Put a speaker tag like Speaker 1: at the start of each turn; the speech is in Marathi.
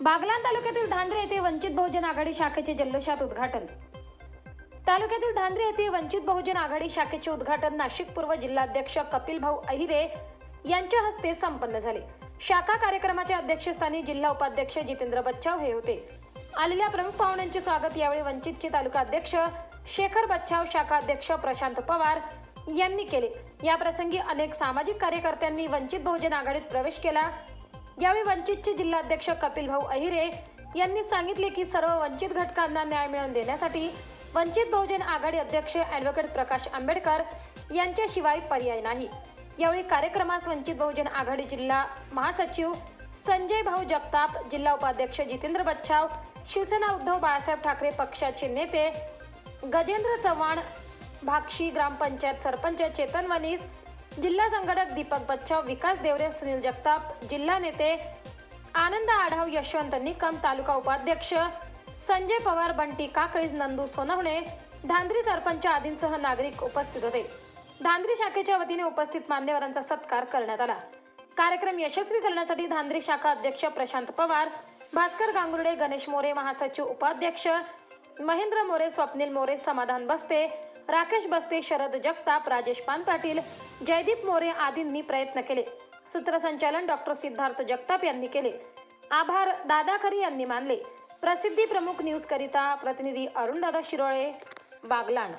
Speaker 1: बागलाण तालुक्यातील धांद्रे येथे वंचित बहुजन आघाडी शाखेचे जल्लोषात उद्घाटन. तालुक्यातील धांद्रे येथे वंचित बहुजन आघाडी शाखेचे उद्घाटन नाशिक पूर्व जिल्हाध्यक्ष कपिल भाऊ अहिरे यांच्या हस्ते संपन्न झाले. शाखा कार्यक्रमाच्या अध्यक्षस्थानी जिल्हा उपाध्यक्ष जितेंद्र बच्चाव हे होते. आलेल्या प्रमुख पाहुण्यांचे स्वागत यावेळी वंचितचे तालुका अध्यक्ष शेखर बच्चाव शाखा अध्यक्ष प्रशांत पवार यांनी केले. या प्रसंगी अनेक सामाजिक कार्यकर्त्यांनी वंचित बहुजन आघाडीत प्रवेश केला. यावेळी वंचितचे जिल्हाध्यक्ष कपिल भाऊ अहिरे यांनी सांगितले की सर्व वंचित घटकांना न्याय मिळवून देण्यासाठी वंचित बहुजन आघाडी अध्यक्ष ॲडव्होकेट प्रकाश आंबेडकर यांच्याशिवाय पर्याय नाही. यावेळी कार्यक्रमास वंचित बहुजन आघाडी जिल्हा महासचिव संजय भाऊ जगताप जिल्हा उपाध्यक्ष जितेंद्र बच्छाव शिवसेना उद्धव बाळासाहेब ठाकरे पक्षाचे नेते गजेंद्र चव्हाण भाक्षी ग्रामपंचायत सरपंच चेतन वनीस जिल्हा संघटक दीपक बच्चाव विकास देवरे सुनील जगताप जिल्हा नेते आनंद आढाव यशवंत निकम तालुका उपाध्यक्ष संजय पवार बंटी काकळीज नंदू सोनवणे धांद्री सरपंच आदींसह नागरिक उपस्थित होते. धांद्री शाखेच्या वतीने उपस्थित मान्यवरांचा सत्कार करण्यात आला. कार्यक्रम यशस्वी करण्यासाठी धांद्री शाखा अध्यक्ष प्रशांत पवार भास्कर गांगुर्डे गणेश मोरे महासचिव उपाध्यक्ष महेंद्र मोरे स्वप्नील मोरे समाधान बस्ते राकेश बस्ते शरद जगताप राजेश पान पाटील जयदीप मोरे आदींनी प्रयत्न केले. सूत्रसंचालन डॉक्टर सिद्धार्थ जगताप यांनी केले. आभार दादा खरी यांनी मानले. प्रसिद्धी प्रमुख न्यूज करिता प्रतिनिधी अरुणदादा शिरोळे बागलाण.